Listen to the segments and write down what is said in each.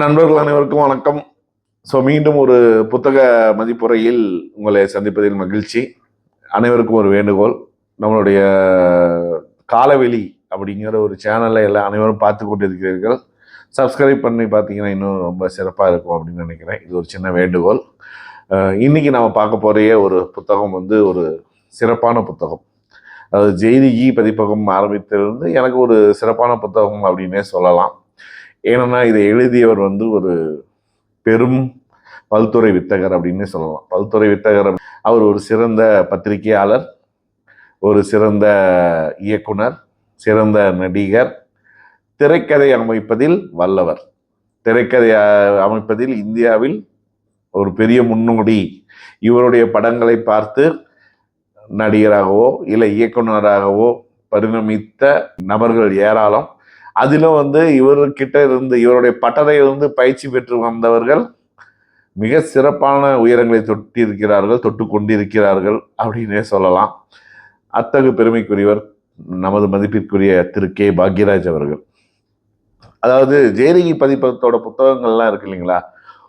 நண்பர்கள் அனைவருக்கும் வணக்கம். ஸோ மீண்டும் ஒரு புத்தக மதிப்புரையில் உங்களை சந்திப்பதில் மகிழ்ச்சி. அனைவருக்கும் ஒரு வேண்டுகோள். நம்மளுடைய காலவெளி அப்படிங்கிற ஒரு சேனலை எல்லாம் அனைவரும் பார்த்து கொண்டிருக்கிறீர்கள். சப்ஸ்கிரைப் பண்ணி பார்த்தீங்கன்னா இன்னும் ரொம்ப சிறப்பாக இருக்கும் அப்படின்னு நினைக்கிறேன். இது ஒரு சின்ன வேண்டுகோள். இன்னைக்கு நம்ம பார்க்க போகிற ஒரு புத்தகம் வந்து ஒரு சிறப்பான புத்தகம். அது ஜெய்திகி பதிப்பகம் ஆரம்பித்திலிருந்து எனக்கு ஒரு சிறப்பான புத்தகம் அப்படின்னே சொல்லலாம். ஏன்னா இதை எழுதியவர் வந்து ஒரு பெரும் பல்துறை வித்தகர் அப்படின்னு சொல்லலாம். பல்துறை வித்தகர் அவர் ஒரு சிறந்த பத்திரிகையாளர் ஒரு சிறந்த இயக்குனர் சிறந்த நடிகர் திரைக்கதை அமைப்பதில் வல்லவர். திரைக்கதை அமைப்பதில் இந்தியாவில் ஒரு பெரிய முன்னோடி. இவருடைய படங்களை பார்த்து நடிகராகவோ இல்லை இயக்குனராகவோ பரிணமித்த நபர்கள் ஏராளம். அதிலும் வந்து இவர்கிட்ட இருந்து இவருடைய பட்டறையிலிருந்து பயிற்சி பெற்று வந்தவர்கள் மிக சிறப்பான உயரங்களை தொட்டிருக்கிறார்கள் தொட்டு கொண்டிருக்கிறார்கள் அப்படின்னே சொல்லலாம். அத்தகு பெருமைக்குரியவர் நமது மதிப்பிற்குரிய திரு கே. பாக்யராஜ் அவர்கள். அதாவது ஜெயரிகி பதிப்பகத்தோட புத்தகங்கள்லாம் இருக்கு இல்லைங்களா?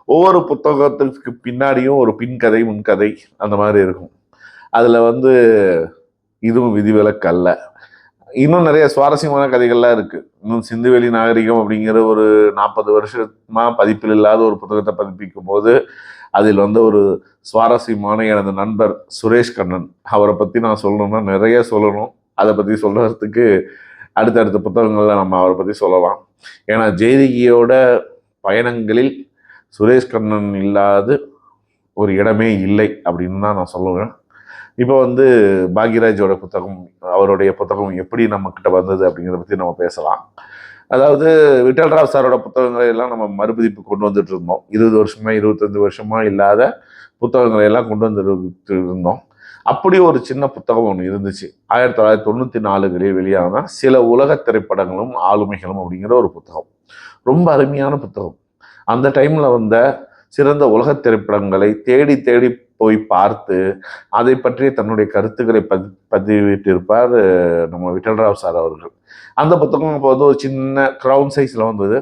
ஒவ்வொரு புத்தகத்துக்கு பின்னாடியும் ஒரு பின்கதை முன்கதை அந்த மாதிரி இருக்கும். அதில் வந்து இதுவும் விதிவிலக்கு அல்ல. இன்னும் நிறைய சுவாரஸ்யமான கதைகள்லாம் இருக்கு. இன்னும் சிந்துவெளி நாகரிகம் அப்படிங்கிற ஒரு நாற்பது வருஷமா பதிப்பில் இல்லாத ஒரு புத்தகத்தை பதிப்பிக்கும் போது அதில் வந்து ஒரு சுவாரஸ்யமான எனது நண்பர் சுரேஷ் கண்ணன். அவரை பற்றி நான் சொல்லணும்னா நிறைய சொல்லணும். அதை பற்றி சொல்றதுக்கு அடுத்தடுத்த புத்தகங்கள்ல நம்ம அவரை பற்றி சொல்லலாம். ஏன்னா ஜெயதிகியோட பயணங்களில் சுரேஷ் கண்ணன் இல்லாது ஒரு இடமே இல்லை அப்படின்னு தான் நான் சொல்லுவேன். இப்போ வந்து பாக்யராஜோட புத்தகம் அவருடைய புத்தகம் எப்படி நம்மக்கிட்ட வந்தது அப்படிங்கிறத பற்றி நம்ம பேசலாம். அதாவது விட்டல்ராவ் சாரோட புத்தகங்களை எல்லாம் நம்ம மறுபதிப்பு கொண்டு வந்துட்டு இருந்தோம். இருபது வருஷமா இருபத்தஞ்சு வருஷமா இல்லாத புத்தகங்களை எல்லாம் கொண்டு வந்துட்டு இருந்தோம். அப்படி ஒரு சின்ன புத்தகம் ஒன்று இருந்துச்சு. ஆயிரத்தி தொள்ளாயிரத்தி தொண்ணூற்றி நாலுகளில் வெளியான சில உலக திரைப்படங்களும் ஆளுமைகளும் அப்படிங்கிற ஒரு புத்தகம். ரொம்ப அருமையான புத்தகம். அந்த டைமில் வந்த சிறந்த உலக திரைப்படங்களை தேடி தேடி போய் பார்த்து அதை பற்றிய தன்னுடைய கருத்துக்களை பதி பதிவிட்டிருப்பார் நம்ம விட்டல்ராவ் சார் அவர்கள். அந்த புத்தகம் இப்போ வந்து ஒரு சின்ன க்ரௌன் சைஸில் வந்தது.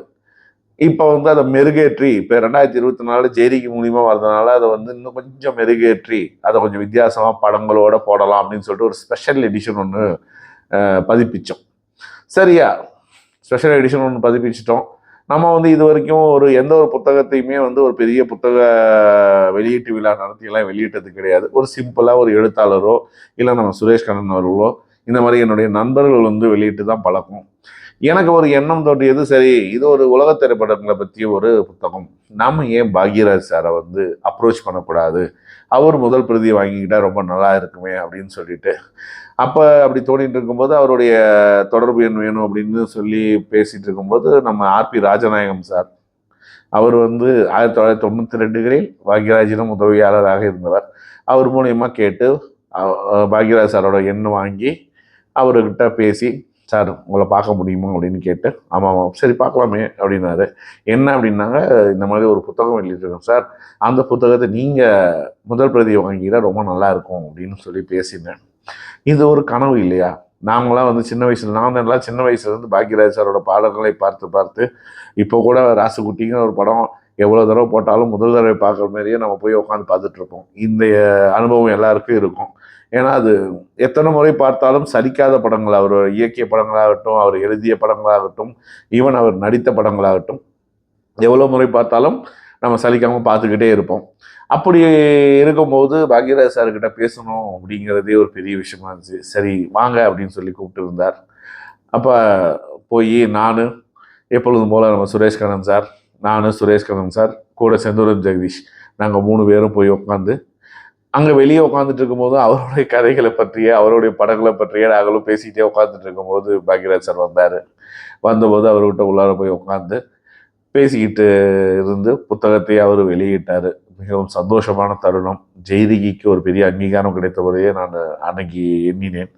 இப்போ வந்து அதை மெருகேற்றி இப்போ ரெண்டாயிரத்தி இருபத்தி நாலு ஜெரிக்கு மூலியமாக வர்றதுனால அதை வந்து இன்னும் கொஞ்சம் மெருகேற்றி அதை கொஞ்சம் வித்தியாசமாக படங்களோட போடலாம் அப்படின்னு சொல்லிட்டு ஒரு ஸ்பெஷல் எடிஷன் ஒன்று பதிப்பிச்சோம். சரியா? ஸ்பெஷல் எடிஷன் ஒன்று பதிப்பிச்சிட்டோம். நம்ம வந்து இது வரைக்கும் ஒரு எந்த ஒரு புத்தகத்தையுமே வந்து ஒரு பெரிய புத்தக வெளியீட்டு விழா நடத்தியெல்லாம் வெளியிட்டது கிடையாது. ஒரு சிம்பிளாக ஒரு எழுத்தாளரோ இல்லை நம்ம சுரேஷ் கண்ணன் அவர்களோ இந்த மாதிரி என்னுடைய நண்பர்கள் வந்து வெளியிட்டு தான் பழக்கம். எனக்கு ஒரு எண்ணம் தோன்றியது சரி இது ஒரு உலக திரைப்படங்களை பற்றி ஒரு புத்தகம். நம்ம ஏன் பாக்யராஜ் சாரை வந்து அப்ரோச் பண்ணக்கூடாது? அவர் முதல் பிரதியை வாங்கிக்கிட்டால் ரொம்ப நல்லா இருக்குமே அப்படின்னு சொல்லிட்டு. அப்போ அப்படி தோணிட்டு இருக்கும்போது அவருடைய தொடர்பு எண் வேணும் அப்படின்னு சொல்லி பேசிகிட்டு இருக்கும்போது நம்ம ஆர்பி ராஜநாயகம் சார் அவர் வந்து ஆயிரத்தி தொள்ளாயிரத்தி தொண்ணூற்றி ரெண்டுகளில் பாக்யராஜிடம் உதவியாளராக இருந்தவர். அவர் மூலயமா கேட்டு பாக்யராஜ் சாரோட எண் வாங்கி அவர்கிட்ட பேசி சார் உங்களை பார்க்க முடியுமா அப்படின்னு கேட்டு ஆமாம் ஆமாம் சரி பார்க்கலாமே அப்படின்னாரு. என்ன அப்படின்னாங்க இந்த மாதிரி ஒரு புத்தகம் எழுதிருக்கோம் சார். அந்த புத்தகத்தை நீங்கள் முதல் பிரதியை வாங்கிட்டா ரொம்ப நல்லா இருக்கும் அப்படின்னு சொல்லி பேசினேன். இது ஒரு கனவு இல்லையா? நாங்களாம் வந்து சின்ன வயசுல நான் எல்லாம் சின்ன வயசுலேருந்து பாக்யராஜ் சாரோட பாடல்களை பார்த்து பார்த்து இப்போ கூட ராசுகுட்டிங்கிற ஒரு படம் எவ்வளோ தடவை போட்டாலும் முதல் தடவை பார்க்குற மாதிரியே நம்ம போய் உட்காந்து பார்த்துட்ருப்போம் இந்த அனுபவம் எல்லாருக்கும் இருக்கும். ஏன்னா அது எத்தனை முறை பார்த்தாலும் சலிக்காத படங்கள். அவர் இயக்கிய படங்களாகட்டும் அவர் எழுதிய படங்களாகட்டும் ஈவன் அவர் நடித்த படங்களாகட்டும். எவ்வளோ முறை பார்த்தாலும் நம்ம சலிக்காமல் பார்த்துக்கிட்டே இருப்போம். அப்படி இருக்கும்போது பாக்யராஜ் சார்கிட்ட பேசணும் அப்படிங்கிறதே ஒரு பெரிய விஷயமா இருந்துச்சு. சரி வாங்க அப்படின்னு சொல்லி கூப்பிட்டு இருந்தார். அப்போ போய் நான் எப்பொழுதும் போல் நம்ம சுரேஷ் கண்ணன் சார் நான் சுரேஷ் கண்ணன் சார் கூட செந்தூரன் ஜெகதீஷ் நாங்கள் மூணு பேரும் போய் உட்காந்து அங்கே வெளியே உட்காந்துட்டு இருக்கும்போது அவருடைய கதைகளை பற்றிய அவருடைய படங்களை பற்றிய நாங்களும் பேசிக்கிட்டே உட்காந்துட்டு இருக்கும்போது பாக்யராஜ் சார் வந்தார். வந்தபோது அவர்கிட்ட உள்ளார போய் உட்காந்து பேசிக்கிட்டு இருந்து புத்தகத்தை அவர் வெளியிட்டார். மிகவும் சந்தோஷமான தருணம். ஜெய்திகிக்கு ஒரு பெரிய அங்கீகாரம் கிடைத்தபடியே நான் அன்னைக்கு எண்ணினேன்.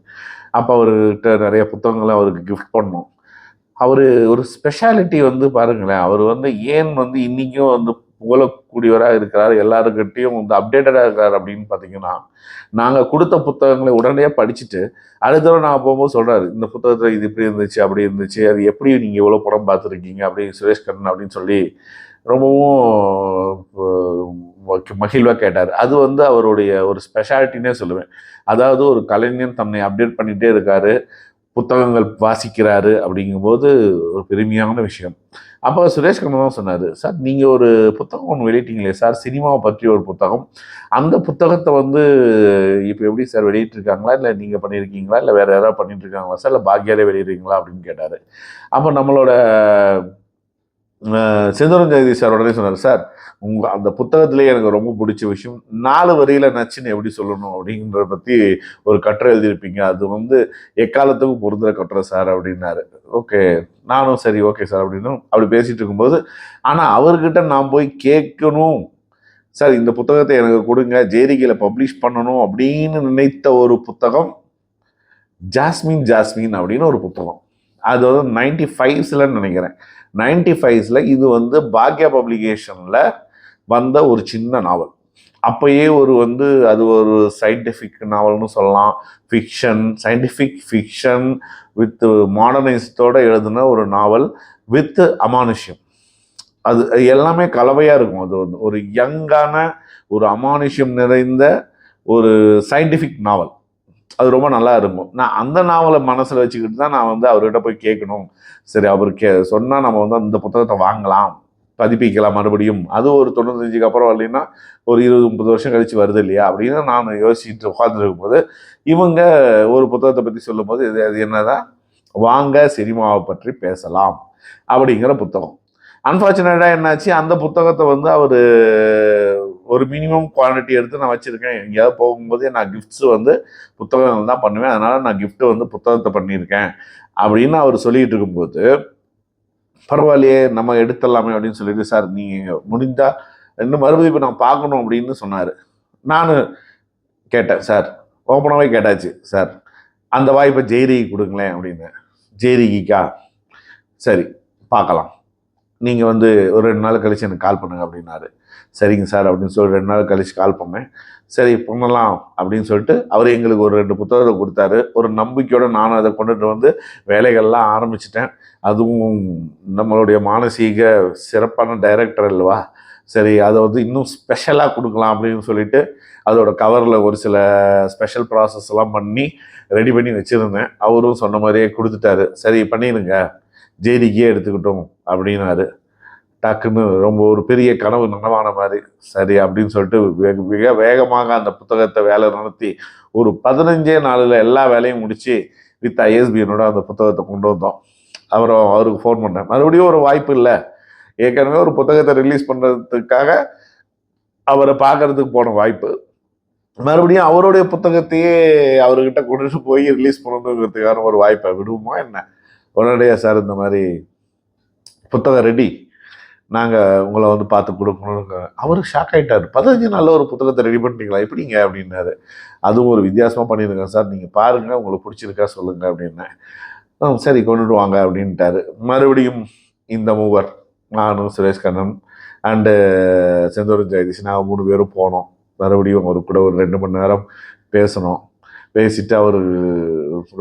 அப்போ அவர்கிட்ட நிறைய புத்தகங்களை அவருக்கு கிஃப்ட் பண்ணோம். அவர் ஒரு ஸ்பெஷாலிட்டி வந்து பாருங்களேன். அவர் வந்து ஏன் வந்து இன்றைக்கும் வந்து புகழக்கூடியவராக இருக்கிறார் எல்லாருக்கிட்டையும் வந்து அப்டேட்டடாக இருக்கார் அப்படின்னு பார்த்தீங்கன்னா நாங்கள் கொடுத்த புத்தகங்களை உடனே படிச்சுட்டு அடுத்த தடவை நான் போகும்போது சொல்கிறாரு இந்த புத்தகத்தில் இது இப்படி இருந்துச்சு அப்படி இருந்துச்சு அது எப்படி நீங்கள் இவ்வளோ படம் பார்த்துருக்கீங்க? அப்படி சுரேஷ் கண்ணன் அப்படின்னு சொல்லி ரொம்பவும் மகிழ்வாக கேட்டார். அது வந்து அவருடைய ஒரு ஸ்பெஷாலிட்டினே சொல்லுவேன். அதாவது ஒரு கலைஞன் தன்னை அப்டேட் பண்ணிகிட்டே இருக்காரு. புத்தகங்கள் வாசிக்கிறாரு அப்படிங்கும்போது ஒரு பெருமையான விஷயம். அப்போ சுரேஷ் கண்ணன் தான் சொன்னார் சார் நீங்கள் ஒரு புத்தகம் ஒன்று வெளியிட்டீங்களே சார் சினிமாவை பற்றி ஒரு புத்தகம். அந்த புத்தகத்தை வந்து இப்போ எப்படி சார் வெளியிட்டிருக்காங்களா? இல்லை நீங்கள் பண்ணியிருக்கீங்களா? இல்லை வேறு யாராவது பண்ணிட்டுருக்காங்களா? சார் இல்லை பாக்யாரே வெளியிடுறீங்களா? அப்படின்னு கேட்டார். அப்போ நம்மளோட அஹ், செந்தூரன் சார் உடனே சொன்னார் சார் உங்கள் அந்த புத்தகத்திலேயே எனக்கு ரொம்ப பிடிச்ச விஷயம் நாலு வரியில நச்சுன்னு எப்படி சொல்லணும் அப்படிங்கிறத பற்றி ஒரு கட்டுரை எழுதியிருப்பீங்க. அது வந்து எக்காலத்துக்கும் பொருந்துற கட்டுரை சார் அப்படின்னாரு. ஓகே நானும் சரி ஓகே சார் அப்படின்னு அப்படி பேசிட்டு இருக்கும்போது ஆனால் அவர்கிட்ட நான் போய் கேட்கணும். சார் இந்த புத்தகத்தை எனக்கு கொடுங்க ஜேரிகையில் பப்ளிஷ் பண்ணணும் அப்படின்னு நினைத்த ஒரு புத்தகம் ஜாஸ்மின் ஜாஸ்மின் அப்படின்னு ஒரு புத்தகம். அது வந்து நைன்டி ஃபைவ்ஸ்லன்னு நினைக்கிறேன். நைன்டி ஃபைவ்ஸில் இது வந்து பாக்யா பப்ளிகேஷனில் வந்த ஒரு சின்ன நாவல். அப்போயே ஒரு வந்து அது ஒரு சயின்டிஃபிக் நாவல்னு சொல்லலாம். ஃபிக்ஷன் சயின்டிஃபிக் ஃபிக்ஷன் வித் மாடர்னைஸ்டோடு எழுதின ஒரு நாவல் வித் அமானுஷ்யம். அது அது எல்லாமே கலவையாக இருக்கும். அது வந்து ஒரு யங்கான ஒரு அமானுஷ்யம் நிறைந்த ஒரு சயின்டிஃபிக் நாவல். அது ரொம்ப நல்லா இருக்கும். நான் அந்த நாவலை மனசில் வச்சுக்கிட்டு தான் நான் வந்து அவர்கிட்ட போய் கேட்கணும். சரி அவர் கே சொன்னால் நம்ம வந்து அந்த புத்தகத்தை வாங்கலாம் பதிப்பிக்கலாம் மறுபடியும். அது ஒரு தொண்ணூத்தஞ்சுக்கு அப்புறம் இல்லைன்னா ஒரு இருபது முப்பது வருஷம் கழிச்சு வருது இல்லையா? அப்படின்னு நான் யோசிச்சுட்டு உட்காந்துருக்கும் போது இவங்க ஒரு புத்தகத்தை பற்றி சொல்லும்போது இது அது என்னதான் வாங்க சினிமாவை பற்றி பேசலாம் அப்படிங்கிற புத்தகம். அன்ஃபார்ச்சுனேட்டாக என்னாச்சு அந்த புத்தகத்தை வந்து அவர் ஒரு மினிமம் குவான்டிட்டி எடுத்து நான் வச்சுருக்கேன். எங்கேயாவது போகும்போதே நான் கிஃப்ட்ஸ் வந்து புத்தகங்கள் தான் பண்ணுவேன். அதனால் நான் கிஃப்ட்டு வந்து புத்தகத்தை பண்ணியிருக்கேன். அப்படின்னு அவர் சொல்லிகிட்டு இருக்கும்போது பரவாயில்லையே நம்ம எடுத்துடலாமே அப்படின்னு சொல்லிட்டு சார் நீங்கள் முடிஞ்சால் இன்னும் மறுபடியும் இப்போ நான் பார்க்கணும் அப்படின்னு சொன்னார். நான் கேட்டேன் சார் ஓப்பனாகவே கேட்டாச்சு சார் அந்த வாய்ப்பை ஜெய்ரிக்கு கொடுங்களேன் அப்படின்னு. ஜெய்ரிகிக்கா? சரி பார்க்கலாம். நீங்கள் வந்து ஒரு ரெண்டு நாள் கழிச்சு எனக்கு கால் பண்ணுங்க அப்படின்னாரு. சரிங்க சார் அப்படின்னு சொல்லி ரெண்டு நாள் கழிச்சு கால் பண்ணேன். சரி பண்ணலாம் அப்படின்னு சொல்லிட்டு அவர் எங்களுக்கு ஒரு ரெண்டு புத்தகத்தை கொடுத்தாரு. ஒரு நம்பிக்கையோடு நானும் அதை கொண்டுட்டு வந்து வேலைகள்லாம் ஆரம்பிச்சிட்டேன். அதுவும் நம்மளுடைய மானசீக சிறப்பான டைரக்டர் அல்லவா? சரி அதை வந்து இன்னும் ஸ்பெஷலாக கொடுக்கலாம் அப்படின்னு சொல்லிட்டு அதோட கவரில் ஒரு சில ஸ்பெஷல் ப்ராசஸ் எல்லாம் பண்ணி ரெடி பண்ணி வச்சுருந்தேன். அவரும் சொன்ன மாதிரியே கொடுத்துட்டாரு. சரி பண்ணிடுங்க ஜேடிக்கே எடுத்துக்கிட்டோம் அப்படின்னாரு. டக்குன்னு ரொம்ப ஒரு பெரிய கனவு நனவான மாதிரி. சரி அப்படின்னு சொல்லிட்டு வெகு மிக வேகமாக அந்த புத்தகத்தை வேலை நடத்தி ஒரு பதினஞ்சே நாளில் எல்லா வேலையும் முடித்து வித் ஐஎஸ்பியனோட அந்த புத்தகத்தை கொண்டு வந்தோம். அப்புறம் அவருக்கு ஃபோன் பண்ணேன். மறுபடியும் ஒரு வாய்ப்பு இல்லை. ஏற்கனவே ஒரு புத்தகத்தை ரிலீஸ் பண்ணுறதுக்காக அவரை பார்க்கறதுக்கு போன வாய்ப்பு. மறுபடியும் அவருடைய புத்தகத்தையே அவர்கிட்ட கொண்டுட்டு போய் ரிலீஸ் பண்ணணுங்கிறதுக்கான ஒரு வாய்ப்பை விடுவோமா என்ன? உடனடியாக சார் இந்த மாதிரி புத்தகம் ரெடி நாங்கள் உங்களை வந்து பார்த்து கொடுக்கணுங்க அவர் ஷாக் ஆகிட்டார் பதினஞ்சு நாளில் ஒரு புத்தகத்தை ரெடி பண்ணிட்டீங்களா? எப்படிங்க? அப்படின்னாரு. அதுவும் ஒரு வித்தியாசமாக பண்ணியிருக்கேன் சார். நீங்கள் பாருங்கள் உங்களுக்கு பிடிச்சிருக்கா சொல்லுங்கள் அப்படின்னேன் "ஆ, சரி கொண்டுட்டு வாங்க அப்படின்ட்டாரு. மறுபடியும் இந்த மூவர் நானும் சுரேஷ் கண்ணன் அண்டு செந்தூரன் ஜெயதீஷ் நாங்கள் மூணு பேரும் போனோம். மறுபடியும் அவர் கூட ஒரு ரெண்டு மணி நேரம் பேசணும் பேசிட்டு அவர்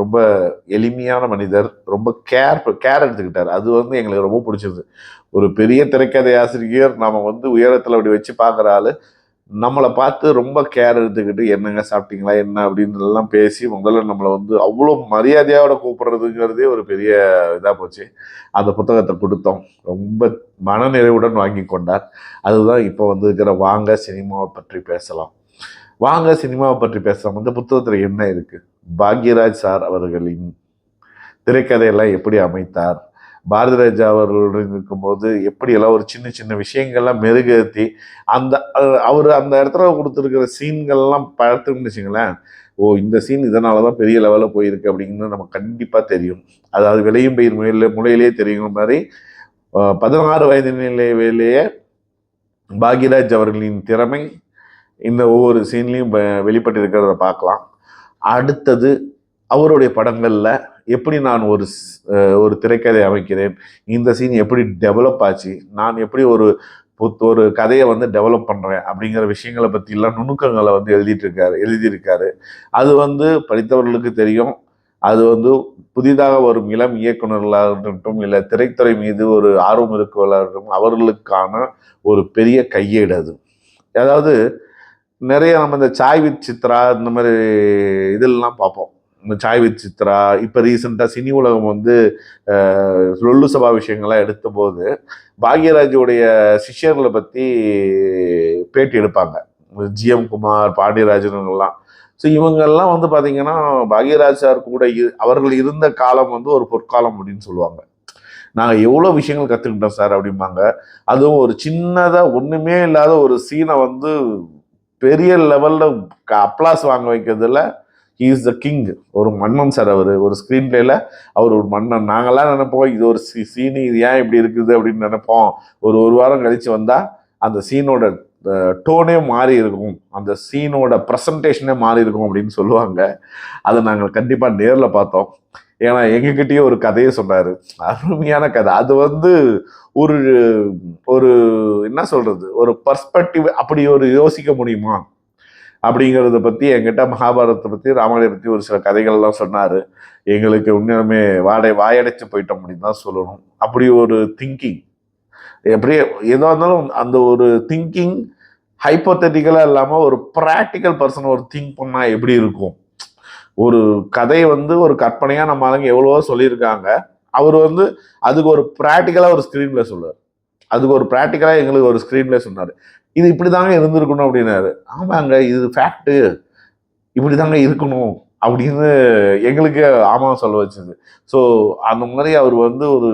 ரொம்ப எளிமையான மனிதர் ரொம்ப கேர் கேர் எடுத்துக்கிட்டார். அது வந்து எங்களுக்கு ரொம்ப பிடிச்சிருது. ஒரு பெரிய திரைக்கதை ஆசிரியர் நம்ம வந்து உயரத்தில் அப்படி வச்சு பார்க்குற ஆள் நம்மளை பார்த்து ரொம்ப கேர் எடுத்துக்கிட்டு என்னங்க சாப்பிட்டீங்களா? என்ன? அப்படின்னு எல்லாம் பேசி முதல்ல நம்மளை வந்து அவ்வளோ மரியாதையோட கூப்பிடுறதுங்கிறதே ஒரு பெரிய இதாக போச்சு. அந்த புத்தகத்தை கொடுத்தோம். ரொம்ப மனநிறைவுடன் வாங்கி கொண்டார். அதுதான் இப்போ வந்து இருக்கிற வாங்க சினிமாவை பற்றி பேசலாம். வாங்க சினிமாவை பற்றி பேசலாம் இந்த புத்தகத்தில் என்ன இருக்குது பாக்யராஜ் சார் அவர்களின் திரைக்கதையெல்லாம் எப்படி அமைத்தார்? பாரதி ராஜா அவர்களுடன் இருக்கும்போது எப்படியெல்லாம் ஒரு சின்ன சின்ன விஷயங்கள்லாம் மெருகேற்றி அந்த அவர் அந்த இடத்துல கொடுத்துருக்கிற சீன்கள்லாம் பார்த்துன்னு வச்சுங்களேன் ஓ இந்த சீன் இதனால தான் பெரிய லெவலில் போயிருக்கு அப்படிங்கிறது நம்ம கண்டிப்பாக தெரியும். அதாவது விளையும் பயிர் முறையில் முறையிலே தெரியும் மாதிரி பதினாறு வயது நிலையிலேயே பாக்யராஜ் அவர்களின் திறமை இந்த ஒவ்வொரு சீன்லேயும் வெளிப்பட்டு இருக்கிறத பார்க்கலாம். அடுத்தது அவருடைய படங்களில் எப்படி நான் ஒரு ஒரு திரைக்கதை அமைக்கிறேன்? இந்த சீன் எப்படி டெவலப் ஆச்சு? நான் எப்படி ஒரு புத் ஒரு கதையை வந்து டெவலப் பண்ணுறேன் அப்படிங்கிற விஷயங்களை பற்றிலாம் நுணுக்கங்களை வந்து எழுதிட்டு இருக்காரு எழுதியிருக்காரு. அது வந்து படித்தவர்களுக்கு தெரியும். அது வந்து புதிதாக வரும் இளம் இயக்குநர்களாக இருக்கட்டும் இல்லை திரைத்துறை மீது ஒரு ஆர்வம் இருக்கவர்களாகட்டும் அவர்களுக்கான ஒரு பெரிய கையேடு அது. அதாவது நிறைய நம்ம இந்த சாய் வித் சித்ரா இந்த மாதிரி இதெல்லாம் பார்ப்போம். இந்த சாய் வித் சித்ரா இப்போ ரீசெண்டாக சினி உலகம் வந்து லொல்லு சபா விஷயங்கள்லாம் எடுத்த போது பாக்யராஜுடைய சிஷ்யர்களை பற்றி பேட்டி எடுப்பாங்க. ஜிஎம் குமார் பாண்டியராஜன் ஸோ இவங்கெல்லாம் வந்து பார்த்தீங்கன்னா பாக்யராஜ் சார் கூட இரு- அவர்கள் இருந்த காலம் வந்து ஒரு பொற்காலம் அப்படின்னு சொல்லுவாங்க. நாங்கள் எவ்வளோ விஷயங்கள் கற்றுக்கிட்டோம் சார் அப்படிம்பாங்க. அதுவும் ஒரு சின்னதாக ஒன்றுமே இல்லாத ஒரு சீனை வந்து பெரிய லெவலில் அப்ளாஸ் வாங்க வைக்கிறதுல இஸ் த கிங் ஒரு மன்னன் சார் அவர் ஒரு ஸ்க்ரீன் பிளேல அவர் ஒரு மன்னன் நாங்கள்லாம் நினைப்போம் இது ஒரு சி சீனு இது ஏன் இப்படி இருக்குது அப்படின்னு நினைப்போம். ஒரு ஒரு வாரம் கழித்து வந்தால் அந்த சீனோட டோனே மாறி இருக்கும். அந்த சீனோட ப்ரெசன்டேஷனே மாறி இருக்கும் அப்படின்னு சொல்லுவாங்க. அதை நாங்கள் கண்டிப்பாக நேரில் பார்த்தோம். ஏன்னா எங்ககிட்டயே ஒரு கதையை சொன்னார். அருமையான கதை. அது வந்து ஒரு ஒரு என்ன சொல்றது? ஒரு பர்ஸ்பெக்டிவ் அப்படி ஒரு யோசிக்க முடியுமா? அப்படிங்கிறத பற்றி என்கிட்ட மகாபாரதத்தை பற்றி ராமாயணத்தை பற்றி ஒரு சில கதைகள்லாம் சொன்னார். எங்களுக்கு உண்மையுமே வாடை வாயடைச்சு போயிட்டோம் அப்படின்னு தான் சொல்லணும். அப்படி ஒரு திங்கிங் எப்படியே எதாக இருந்தாலும் அந்த ஒரு திங்கிங் ஹைப்போத்தட்டிக்கலாக இல்லாமல் ஒரு ப்ராக்டிக்கல் பர்சன் ஒரு திங்க் பண்ணால் எப்படி இருக்கும்? ஒரு கதை வந்து ஒரு கற்பனையாக நம்ம ஆளுங்க எவ்வளவோ சொல்லியிருக்காங்க. அவர் வந்து அதுக்கு ஒரு ப்ராக்டிக்கலாக ஒரு ஸ்க்ரீன்ல சொல்லுவார். அதுக்கு ஒரு ப்ராக்டிக்கலாக எங்களுக்கு ஒரு ஸ்க்ரீன்ல சொன்னார். இது இப்படி தாங்க இருந்திருக்கணும் அப்படின்னாரு. ஆமாங்க இது ஃபேக்ட்டு இப்படி தாங்க இருக்கணும் அப்படின்னு எங்களுக்கு ஆமாம் சொல்ல வச்சது. ஸோ அந்த மாதிரி அவர் வந்து ஒரு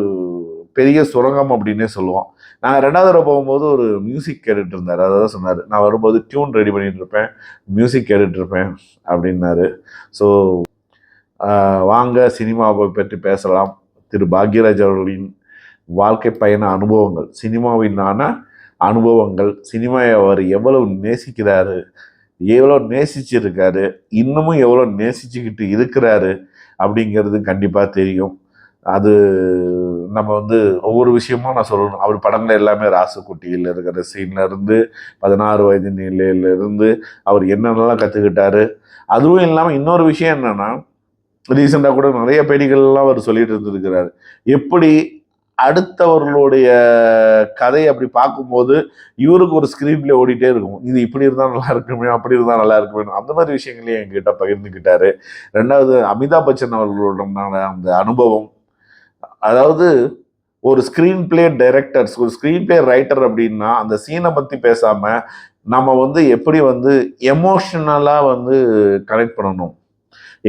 பெரிய சுரங்கம் அப்படின்னே சொல்லுவோம் நாங்கள் ரெண்டாவது தடவை போகும்போது ஒரு மியூசிக் கேட்டுட்டு இருந்தார். அதை தான் சொன்னார். நான் வரும்போது டியூன் ரெடி பண்ணிட்டு இருப்பேன். மியூசிக் கேட்டுட்டு இருப்பேன் அப்படின்னாரு. ஸோ வாங்க சினிமாவை பற்றி பேசலாம். திரு பாக்யராஜ் அவர்களின் வாழ்க்கை பயண அனுபவங்கள். சினிமாவினான அனுபவங்கள். சினிமாவை அவர் எவ்வளவு நேசிக்கிறாரு? எவ்வளோ நேசிச்சிருக்காரு? இன்னமும் எவ்வளோ நேசிச்சுக்கிட்டு இருக்கிறாரு? அப்படிங்கிறது கண்டிப்பாக தெரியும். அது நம்ம வந்து ஒவ்வொரு விஷயமும் நான் சொல்லணும். அவர் படங்கள் எல்லாமே ராசுக்குட்டியில் இருக்கிற சீன்லேருந்து பதினாறு வயது நிலையிலேருந்து அவர் என்னென்னலாம் கற்றுக்கிட்டாரு அதுவும் இல்லாமல் இன்னொரு விஷயம் என்னென்னா ரீசெண்டாக கூட நிறைய பேடிகள்லாம் அவர் சொல்லிட்டு இருந்திருக்கிறாரு. எப்படி அடுத்தவர்களுடைய கதை அப்படி பார்க்கும்போது இவருக்கு ஒரு ஸ்க்ரீன் பிளே ஓடிட்டே இருக்கும். இது இப்படி இருந்தால் நல்லா இருக்குமே அப்படி இருந்தால் நல்லா இருக்குமே. அந்த மாதிரி விஷயங்களையும் என்கிட்ட பகிர்ந்துக்கிட்டாரு. ரெண்டாவது அமிதாப் பச்சன் அவர்களுடனான அந்த அனுபவம் அதாவது ஒரு ஸ்க்ரீன் பிளே டைரக்டர்ஸ் ஒரு ஸ்க்ரீன் பிளே ரைட்டர் அப்படின்னா அந்த சீனை பற்றி பேசாமல் நம்ம வந்து எப்படி வந்து எமோஷனலாக வந்து கனெக்ட் பண்ணணும்?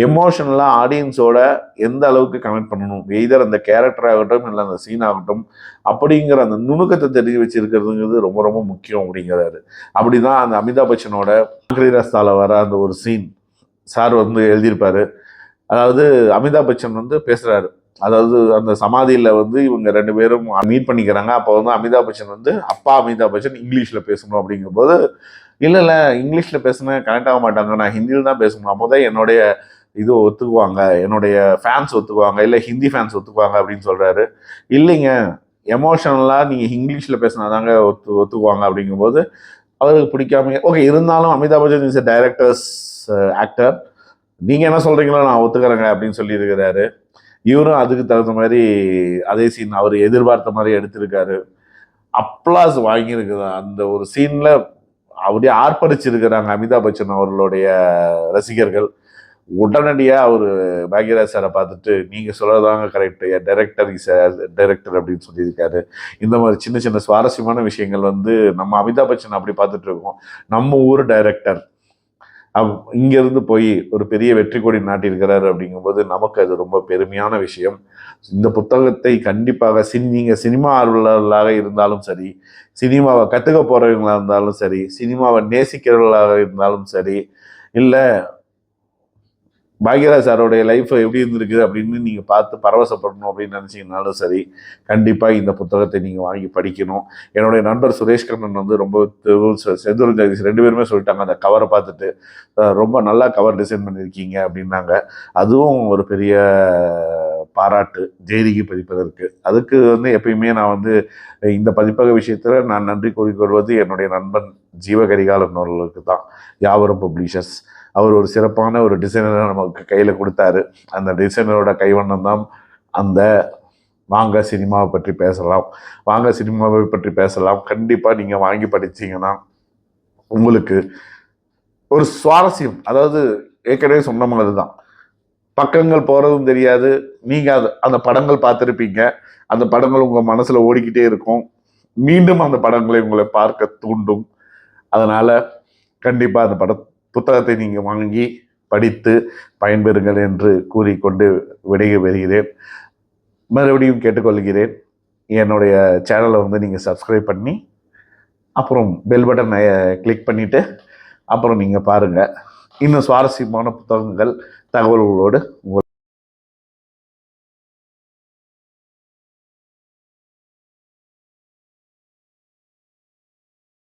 எமோஷனலாக ஆடியன்ஸோட எந்த அளவுக்கு கனெக்ட் பண்ணணும்? எய்தர் அந்த கேரக்டர் ஆகட்டும் இல்லை அந்த சீன் ஆகட்டும் அப்படிங்கிற அந்த நுணுக்கத்தை தெரிஞ்சு வச்சிருக்கிறதுங்கிறது ரொம்ப ரொம்ப முக்கியம் அப்படிங்கிறாரு. அப்படிதான் அந்த அமிதாப் பச்சனோட ரஸ்தால வர அந்த ஒரு சீன் சார் வந்து எழுதியிருப்பாரு. அதாவது அமிதாப் பச்சன் வந்து பேசுகிறாரு அதாவது அந்த சமாதியில் வந்து இவங்க ரெண்டு பேரும் மீட் பண்ணிக்கிறாங்க. அப்போ வந்து அமிதாப் பச்சன் வந்து அப்பா அமிதாப் பச்சன் இங்கிலீஷில் பேசணும் அப்படிங்கும்போது இல்லை இல்லை இங்கிலீஷில் பேசுனா கனெக்ட் ஆக மாட்டாங்க. நான் ஹிந்தியில் தான் பேசணும். அப்போ தான் என்னுடைய இது ஒத்துக்குவாங்க. என்னுடைய ஃபேன்ஸ் ஒத்துக்குவாங்க. இல்லை ஹிந்தி ஃபேன்ஸ் ஒத்துக்குவாங்க அப்படின்னு சொல்கிறாரு இல்லைங்க. எமோஷனலாக நீங்கள் இங்கிலீஷில் பேசினா தாங்க ஒத்து ஒத்துக்குவாங்க அப்படிங்கும்போது அவருக்கு பிடிக்காம ஓகே இருந்தாலும் Amitabh Bachchan is directors actor நீங்கள் என்ன சொல்கிறீங்களோ நான் ஒத்துக்கிறேங்க அப்படின்னு சொல்லியிருக்கிறாரு. இவரும் அதுக்கு தகுந்த மாதிரி அதே சீன் அவர் எதிர்பார்த்த மாதிரி எடுத்திருக்காரு. அப்ளாஸ் வாங்கியிருக்குது? அந்த ஒரு சீனில் அப்படியே ஆர்ப்பரிச்சிருக்கிறாங்க அமிதாப் பச்சன் அவர்களுடைய ரசிகர்கள். உடனடியாக அவர் பாக்யராஜ் சாரை பார்த்துட்டு நீங்கள் சொல்கிறதாங்க கரெக்ட் டைரக்டர் இஸ் டைரக்டர் அப்படின்னு சொல்லியிருக்காரு. இந்த மாதிரி சின்ன சின்ன சுவாரஸ்யமான விஷயங்கள் வந்து நம்ம அமிதாப் பச்சன் அப்படி பார்த்துட்டு இருக்கோம். நம்ம ஊர் டைரக்டர் இங்கேருந்து போய் ஒரு பெரிய வெற்றி கொடி நாட்டியிருக்கிறாரு அப்படிங்கும்போது நமக்கு அது ரொம்ப பெருமையான விஷயம். இந்த புத்தகத்தை கண்டிப்பாக சின் நீங்கள் சினிமா ஆர்வலர்களாக இருந்தாலும் சரி சினிமாவை கற்றுக்க போகிறவங்களாக இருந்தாலும் சரி சினிமாவை நேசிக்கிறவர்களாக இருந்தாலும் சரி இல்லை பாக்யராஜ் சாரோடைய லைஃப் எப்படி இருந்திருக்கு அப்படின்னு நீங்கள் பார்த்து பரவசப்படணும் அப்படின்னு நினச்சிங்கனாலும் சரி கண்டிப்பாக இந்த புத்தகத்தை நீங்கள் வாங்கி படிக்கணும். என்னுடைய நண்பர் சுரேஷ் கண்ணன் வந்து ரொம்ப செந்தூர் ஜெகதீஷ் ரெண்டு பேருமே சொல்லிட்டாங்க அந்த கவரை பார்த்துட்டு ரொம்ப நல்லா கவர் டிசைன் பண்ணியிருக்கீங்க அப்படின்னாங்க. அதுவும் ஒரு பெரிய பாராட்டு ஜெயதிக்கு பதிப்பதற்கு. அதுக்கு வந்து எப்பயுமே நான் வந்து இந்த பதிப்பக விஷயத்தில் நான் நன்றி கூறிக்கொள்வது என்னுடைய நண்பன் ஜீவகரிகாலன் அவர்களுக்கு தான் யாவரும் பப்ளிஷர்ஸ். அவர் ஒரு சிறப்பான ஒரு டிசைனரை நமக்கு கையில் கொடுத்தாரு. அந்த டிசைனரோட கைவண்ணம் தான் அந்த வாங்க சினிமாவை பற்றி பேசலாம். வாங்க சினிமாவை பற்றி பேசலாம். கண்டிப்பாக நீங்கள் வாங்கி படிச்சீங்கன்னா உங்களுக்கு ஒரு சுவாரஸ்யம் அதாவது ஏற்கனவே சொன்ன மாதிரி தான். பக்கங்கள் போகிறதும் தெரியாது. நீங்கள் அது அந்த படங்கள் பார்த்துருப்பீங்க. அந்த படங்கள் உங்கள் மனசில் ஓடிக்கிட்டே இருக்கும். மீண்டும் அந்த படங்களை உங்களை பார்க்க தூண்டும். அதனால் கண்டிப்பாக அந்த பட புத்தகத்தை நீங்கள் வாங்கி படித்து பயன்பெறுங்கள் என்று கூறிக்கொண்டு விடைய வருகிறேன் மறுபடியும் கேட்டுக்கொள்கிறேன். என்னுடைய சேனலை வந்து நீங்கள் சப்ஸ்கிரைப் பண்ணி அப்புறம் பெல் பட்டனை கிளிக் பண்ணிவிட்டு அப்புறம் நீங்கள் பாருங்கள் இன்னும் சுவாரஸ்யமான புத்தகங்கள் தகவல்களோடு உங்களை